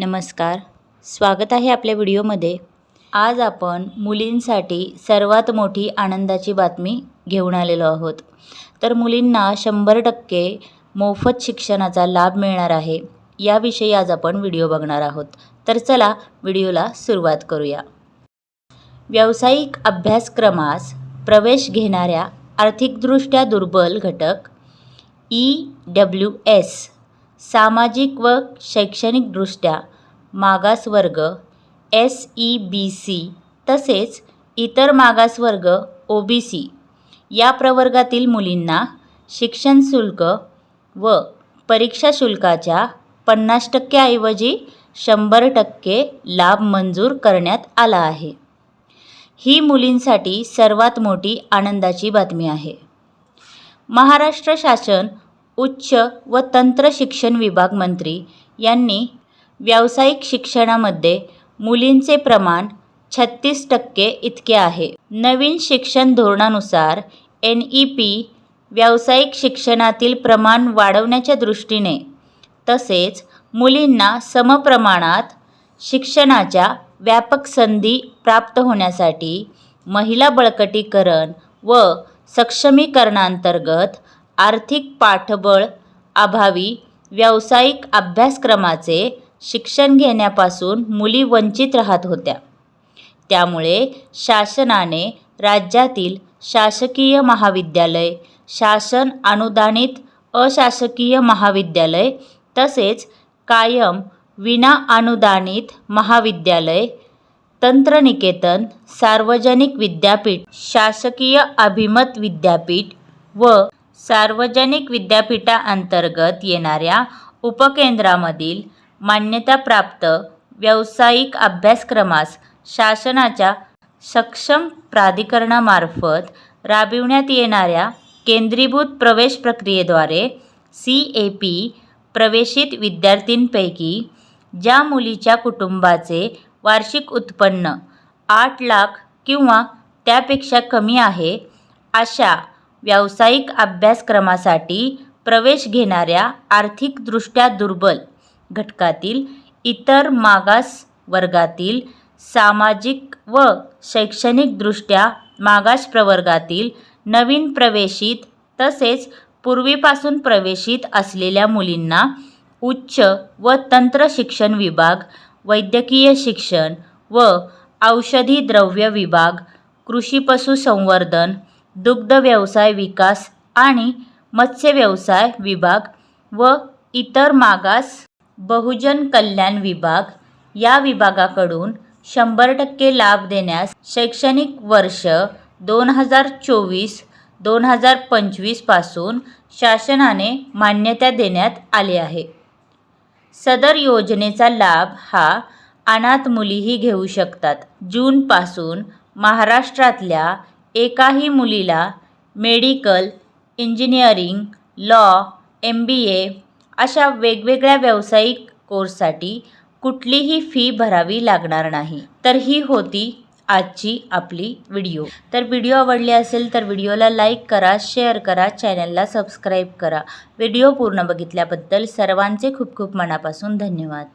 नमस्कार. स्वागत आहे आपल्या व्हिडिओमध्ये. आज आपण मुलींसाठी सर्वात मोठी आनंदाची बातमी घेऊन आलेलो आहोत. तर मुलींना शंभर टक्के मोफत शिक्षणाचा लाभ मिळणार आहे याविषयी आज आपण व्हिडिओ बघणार आहोत. तर चला व्हिडिओला सुरुवात करूया. व्यावसायिक अभ्यासक्रमास प्रवेश घेणाऱ्या आर्थिकदृष्ट्या दुर्बल घटक ई डब्ल्यू एस सामाजिक व शैक्षणिकदृष्ट्या मागासवर्ग एस ई बी सी तसेच इतर मागासवर्ग ओ बी सी या प्रवर्गातील मुलींना शिक्षण शुल्क व परीक्षा शुल्काच्या पन्नास टक्क्याऐवजी शंभर टक्के लाभ मंजूर करण्यात आला आहे. ही मुलींसाठी सर्वात मोठी आनंदाची बातमी आहे. महाराष्ट्र शासन उच्च व तंत्र शिक्षण विभाग मंत्री यांनी व्यावसायिक शिक्षणामध्ये मुलींचे प्रमाण छत्तीस टक्के इतके आहे. नवीन शिक्षण धोरणानुसार एन ई पी व्यावसायिक शिक्षणातील प्रमाण वाढवण्याच्या दृष्टीने तसेच मुलींना समप्रमाणात शिक्षणाच्या व्यापक संधी प्राप्त होण्यासाठी महिला बळकटीकरण व सक्षमीकरणांतर्गत आर्थिक पाठबळ अभावी व्यावसायिक अभ्यासक्रमाचे शिक्षण घेण्यापासून मुली वंचित राहत होत्या. त्यामुळे शासनाने राज्यातील शासकीय महाविद्यालय शासन अनुदानित अशासकीय महाविद्यालय तसेच कायम विना अनुदानित महाविद्यालय तंत्रनिकेतन सार्वजनिक विद्यापीठ शासकीय अभिमत विद्यापीठ व सार्वजनिक विद्यापीठाअंतर्गत येणाऱ्या उपकेंद्रामधील मान्यताप्राप्त व्यावसायिक अभ्यासक्रमास शासनाच्या सक्षम प्राधिकरणामार्फत राबविण्यात येणाऱ्या केंद्रीभूत प्रवेश प्रक्रियेद्वारे सी ए पी प्रवेशित विद्यार्थींपैकी ज्या मुलीच्या कुटुंबाचे वार्षिक उत्पन्न आठ लाख किंवा त्यापेक्षा कमी आहे अशा व्यावसायिक अभ्यासक्रमासाठी प्रवेश घेणाऱ्या आर्थिकदृष्ट्या दुर्बल घटकातील इतर मागास वर्गातील सामाजिक व शैक्षणिकदृष्ट्या मागास प्रवर्गातील नवीन प्रवेशित तसेच पूर्वीपासून प्रवेशित असलेल्या मुलींना उच्च व तंत्र शिक्षण विभाग वैद्यकीय शिक्षण व औषधी द्रव्य विभाग कृषी पशुसंवर्धन दुग्ध व्यवसाय विकास आणि मत्स्य व्यवसाय विभाग व इतर मागास बहुजन कल्याण विभाग या विभागाकडून शंभर टक्के लाभ देण्यास शैक्षणिक वर्ष दोन हजार चोवीस दोन हजार पंचवीसपासून शासनाने मान्यता देण्यात आली आहे. सदर योजनेचा लाभ हा अनाथ मुलीही घेऊ शकतात. जूनपासून महाराष्ट्रातल्या एकाही मुलीला medical engineering law M B A अशा वेगवेगळ्या व्यावसायिक कोर्ससाठी कुठलीही फी भरावी लागणार नाही. तर ही होती आजची आपली व्हिडिओ. तर व्हिडिओ आवडली असेल तर व्हिडिओला लाईक करा शेअर करा चॅनलला सबस्क्राईब करा. व्हिडिओ पूर्ण बघितल्याबद्दल सर्वांचे खूप खूप मनापासून धन्यवाद.